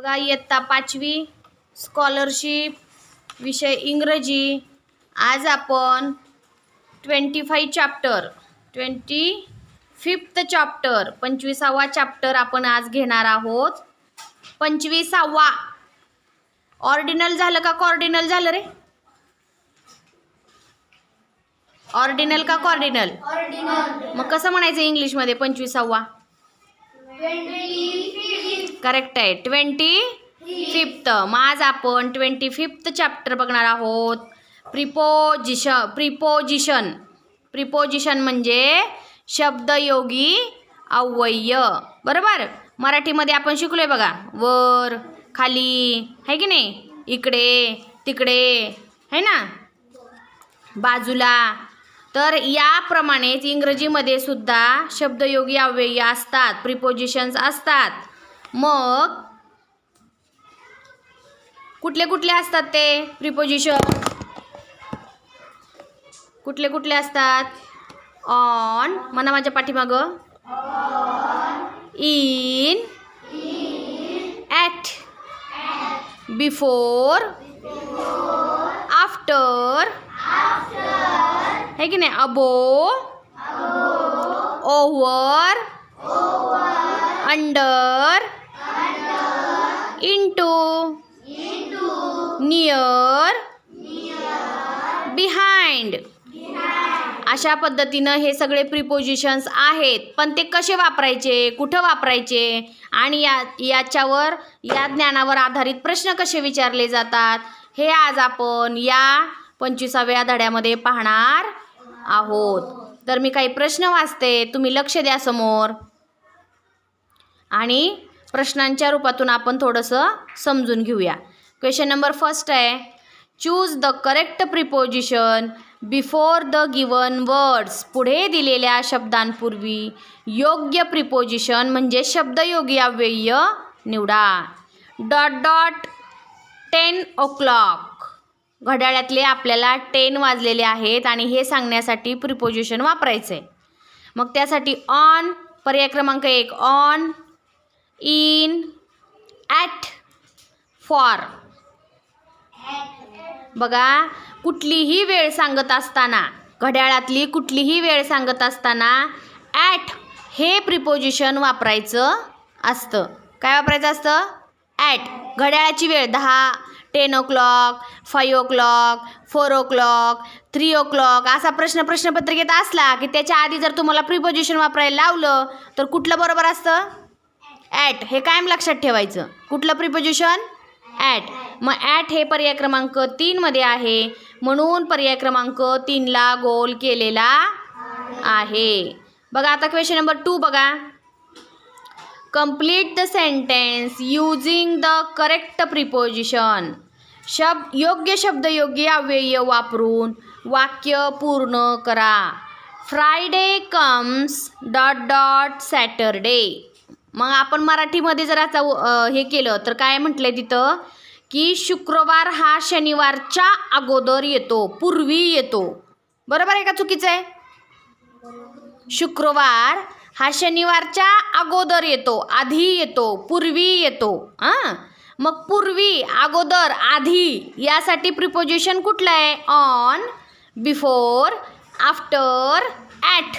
बघा इयत्ता पाचवी स्कॉलरशिप विषय इंग्रजी. आज आपण twenty five chapter twenty fifth chapter पंचवीसावा chapter आपण आज घेणार आहोत. पंचवीसावा. ऑर्डिनल झालं का कॉर्डिनल झालं रे? ऑर्डिनल का कॉर्डिनल मग कसं म्हणायचं इंग्लिशमध्ये पंचवीसावा? करेक्ट आहे. ट्वेंटी फिफ्थ मग आज आपण ट्वेंटी फिफ्थ चॅप्टर बघणार आहोत. प्रिपोजिश प्रिपोजिशन प्रिपोजिशन म्हणजे शब्दयोगी अव्यय. बरोबर? मराठीमध्ये आपण शिकलोय बघा. वर खाली. आहे की नाही? इकडे तिकडे. है ना? बाजूला. तर याप्रमाणेच इंग्रजीमध्ये सुद्धा शब्दयोगी अव्यय असतात. प्रिपोजिशन्स असतात. मग? कुठले कुठले असतात ते प्रिपोजिशन कुठले कुठले असतात? ऑन म्हणा माझ्या पाठीमागं. इन ॲट बिफोर आफ्टर है की नाही? Above over under near behind अशा पद्धतीनं हे सगळे प्रिपोजिशन्स आहेत. पण ते कसे वापरायचे? कुठं वापरायचे? आणि या याच्यावर या ज्ञानावर आधारित प्रश्न कसे विचारले जातात? हे आज आपण या पंचवीसाव्या धड्यामध्ये पाहणार आहोत. तर मी काही प्रश्न वाचते. तुम्ही लक्ष द्या समोर. आणि प्रश्नांच्या रूपातून आपण थोडंसं समजून घेऊया. क्वेश्चन नंबर फर्स्ट आहे choose the correct preposition before the given words पुढे दिलेल्या शब्दांपूर्वी योग्य प्रिपोजिशन म्हणजे शब्दयोगी अव्यय निवडा. Dot dot ten o'clock घड्याळ्यातले आपल्याला टेन वाजलेले आहेत आणि हे सांगण्यासाठी प्रिपोजिशन वापरायचं. आहे मग त्यासाठी ऑन पर्याय क्रमांक एक ऑन इन ॲट फॉर बघा कुठलीही वेळ सांगत असताना घड्याळातली कुठलीही वेळ सांगत असताना ॲट हे प्रिपोजिशन वापरायचं असतं. काय वापरायचं असतं? ॲट घड्याळाची वेळ दहा ten o'clock five o'clock four o'clock three o'clock असा प्रश्न प्रश्नपत्रिकेत असला की त्याच्या आधी जर तुम्हाला प्रिपोजिशन वापरायला लावलं तर कुठलं बरोबर असतं? ॲट हे कायम लक्षात ठेवायचं. कुठलं प्रिपोजिशन ॲट मग ॲट हे पर्याय क्रमांक तीनमध्ये आहे. म्हणून पर्याय क्रमांक तीनला गोल केलेला आहे. बघा आता क्वेश्चन नंबर टू बघा. Complete the sentence using the correct preposition शब्द योग्य शब्द योग्य अव्यय वापरून वाक्य पूर्ण करा. Friday comes dot dot Saturday मग आपण मराठीमध्ये जर आता हे केलं तर काय म्हटलं आहे तिथं? की शुक्रवार हा शनिवारच्या अगोदर येतो पूर्वी येतो. बरोबर आहे का चुकीचं आहे? शुक्रवार हा शनिवारच्या अगोदर येतो आधी येतो पूर्वी येतो. हां? मग पूर्वी अगोदर आधी यासाठी प्रिपोजिशन कुठलं आहे? On before after at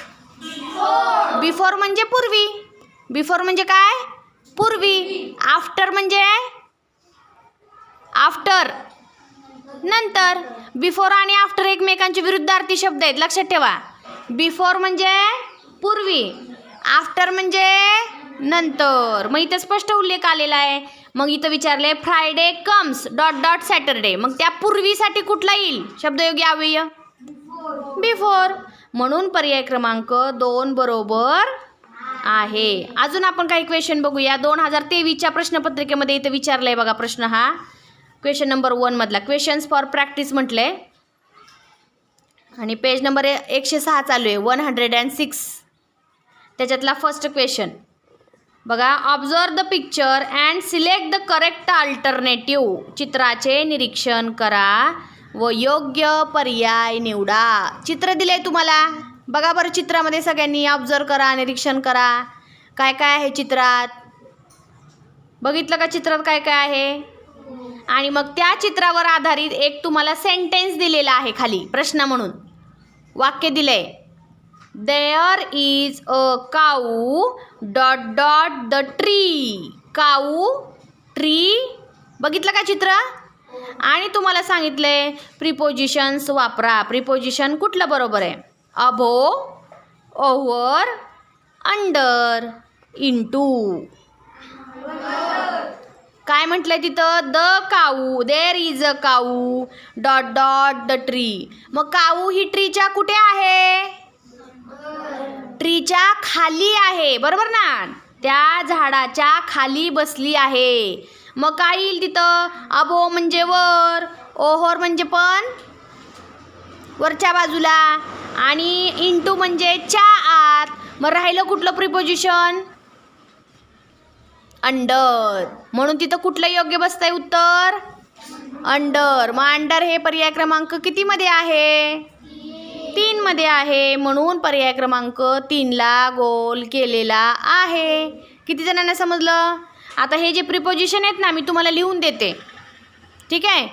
before म्हणजे पूर्वी. बिफोर म्हणजे काय? पूर्वी. आफ्टर म्हणजे आफ्टर नंतर बिफोर आणि आफ्टर एकमेकांचे विरुद्धार्थी शब्द आहेत. लक्षात ठेवा. बिफोर म्हणजे पूर्वी. आफ्टर म्हणजे नंतर. मग इथं स्पष्ट उल्लेख आलेला आहे. मग इथं विचारले Friday comes dot dot Saturday मग त्या पूर्वीसाठी कुठला येईल? शब्दयोगी अव्यय. बिफोर म्हणून पर्याय क्रमांक दोन बरोबर आहे. अजून आपण काही क्वेश्चन बघूया. दोन हजार तेवीसच्या प्रश्नपत्रिकेमध्ये इथं विचारलं आहे बघा प्रश्न हा. क्वेश्चन नंबर वनमधला क्वेश्चन्स फॉर प्रॅक्टिस म्हटलं. आहे आणि पेज नंबर एकशे सहा चालू आहे. वन हंड्रेड अँड सिक्स त्याच्यातला फर्स्ट क्वेश्चन बघा observe the picture and select the correct alternative चित्राचे निरीक्षण करा व योग्य पर्याय निवडा. चित्र दिले तुम्हाला? बघा बरं चित्रामध्ये सगळ्यांनी ऑब्झर्व करा निरीक्षण करा. काय काय आहे चित्रात? बघितलं का चित्रात काय काय आहे? आणि मग त्या चित्रावर आधारित एक तुम्हाला सेंटेन्स दिलेला आहे खाली. प्रश्न म्हणून. वाक्य दिलंय. There is a cow dot dot the tree cow tree बघितलं का चित्र? आणि तुम्हाला सांगितलंय प्रिपोजिशन्स वापरा. प्रिपोजिशन कुठलं बरोबर आहे? अभो ओव्हर अंडर इंटू काय म्हटलंय तिथं? The cow there is a cow dot dot the tree मग काऊ ही ट्रीच्या कुठे आहे? ट्रीच्या खाली आहे. बरोबर ना? त्या झाडाच्या खाली बसली आहे. मग काय येईल तिथं? अबो म्हणजे वर ओहोर म्हणजे पण वरच्या बाजूला. आणि इंटू म्हणजे च्या आत. मग राहिलं कुठलं प्रिपोजिशन अंडर. म्हणून तिथं कुठलं योग्य बसतंय उत्तर? अंडर. मग अंडर हे पर्याय क्रमांक कितीमध्ये आहे? तीनमध्ये आहे. म्हणून पर्याय क्रमांक तीनला गोल केलेला आहे. किती जणांना समजलं? आता हे जे प्रिपोजिशन आहेत ना मी तुम्हाला लिहून देते. ठीक आहे?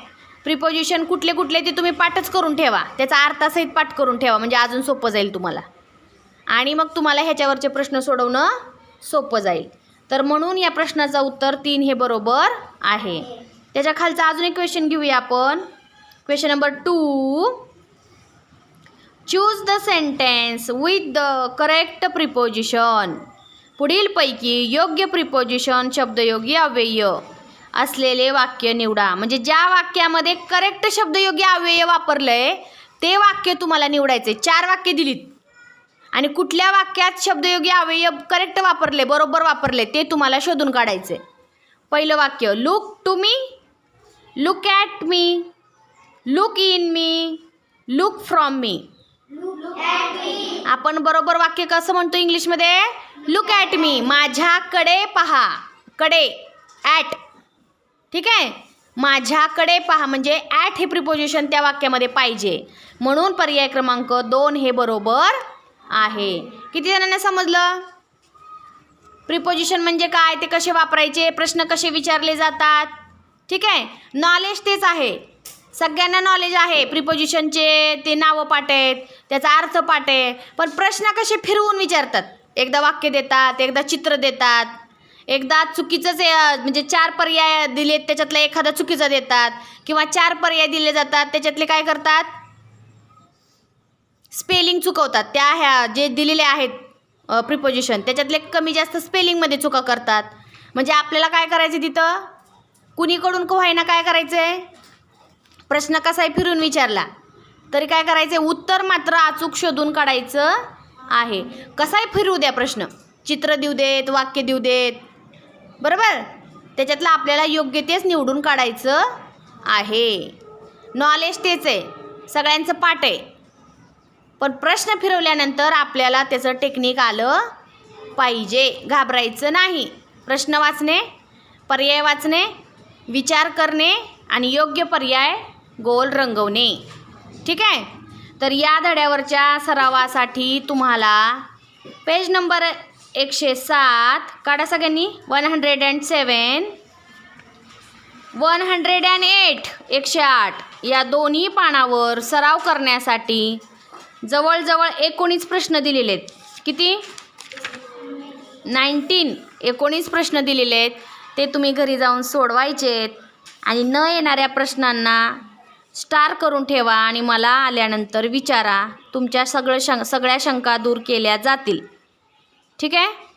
प्रिपोजिशन कुठले कुठले ते तुम्ही पाठच करून ठेवा. त्याचा अर्थासहित पाठ करून ठेवा. म्हणजे अजून सोपं जाईल तुम्हाला. आणि मग तुम्हाला ह्याच्यावरचे प्रश्न सोडवणं सोपं जाईल. तर म्हणून या प्रश्नाचं उत्तर तीन हे बरोबर आहे. त्याच्या खालचा अजून एक क्वेश्चन घेऊया आपण. Question number two choose the sentence with the correct preposition पुढीलपैकी योग्य प्रिपोजिशन शब्दयोगी अव्यय असलेले वाक्य निवडा. म्हणजे ज्या वाक्यामध्ये करेक्ट शब्दयोगी अव्यय वापरलं आहे ते वाक्य तुम्हाला निवडायचे चार वाक्य दिलीत. आणि कुठल्या वाक्यात शब्दयोगी अवयव करेक्ट वापरले बरोबर वापरले ते तुम्हाला शोधून काढायचे. पहिलं वाक्य look to me look at me look in me look from me आपण बरोबर वाक्य कसं म्हणतो इंग्लिशमध्ये? लुक ॲट मी माझ्याकडे पहा. कडे ॲट ठीक आहे? माझ्याकडे पहा. म्हणजे ॲट हे प्रिपोजिशन त्या वाक्यामध्ये पाहिजे. म्हणून पर्याय क्रमांक दोन हे बरोबर आहे. किती जणांना समजलं? प्रिपोजिशन म्हणजे काय? ते कसे वापरायचे? प्रश्न कसे विचारले जातात? ठीक आहे? नॉलेज तेच आहे. सगळ्यांना नॉलेज आहे. प्रिपोजिशनचे ते नावं पाठ आहेत त्याचा अर्थ पाठ आहे. पण प्रश्न कसे फिरवून विचारतात? एकदा वाक्य देतात एकदा चित्र देतात एकदा चुकीचंच म्हणजे चार पर्याय दिलेत त्याच्यातला एखादा चुकीचा देतात किंवा चार पर्याय दिले जातात त्याच्यातले काय करतात? स्पेलिंग चुकवतात. त्या ह्या जे दिलेले आहेत प्रिपोजिशन त्याच्यातले कमी जास्त स्पेलिंगमध्ये चुका करतात. म्हणजे आपल्याला काय करायचं तिथं? कुणीकडून व्हायना काय करायचं आहे प्रश्न कसाही फिरून विचारला. तरी काय करायचं आहे उत्तर मात्र अचूक शोधून काढायचं आहे. कसाही फिरवू द्या प्रश्न. चित्र देऊ देत वाक्य देऊ देत. बरोबर? त्याच्यातलं आपल्याला योग्य तेच निवडून काढायचं आहे. नॉलेज तेच आहे. सगळ्यांचं पाठ आहे. पण प्रश्न फिरवल्यानंतर आपल्याला त्याचं टेक्निक आलं पाहिजे. घाबरायचं नाही. प्रश्न वाचणे पर्याय वाचणे विचार करणे आणि योग्य पर्याय गोल रंगवणे. ठीक आहे? तर या धड्यावरच्या सरावासाठी तुम्हाला पेज नंबर एकशे सात काढा सगळ्यांनी. One hundred and seven one hundred and eight एकशे आठ. या दोन्ही पानावर सराव करण्यासाठी जवळजवळ एकोणीस प्रश्न दिलेले आहेत किती? नाईन्टीन. एकोणीस प्रश्न दिलेले आहेत ते तुम्ही घरी जाऊन सोडवायचेत. आणि न येणाऱ्या प्रश्नांना स्टार करून ठेवा आणि मला आल्यानंतर विचारा. तुमच्या सगळं शं सगळ्या शंका दूर केल्या जातील. ठीक आहे?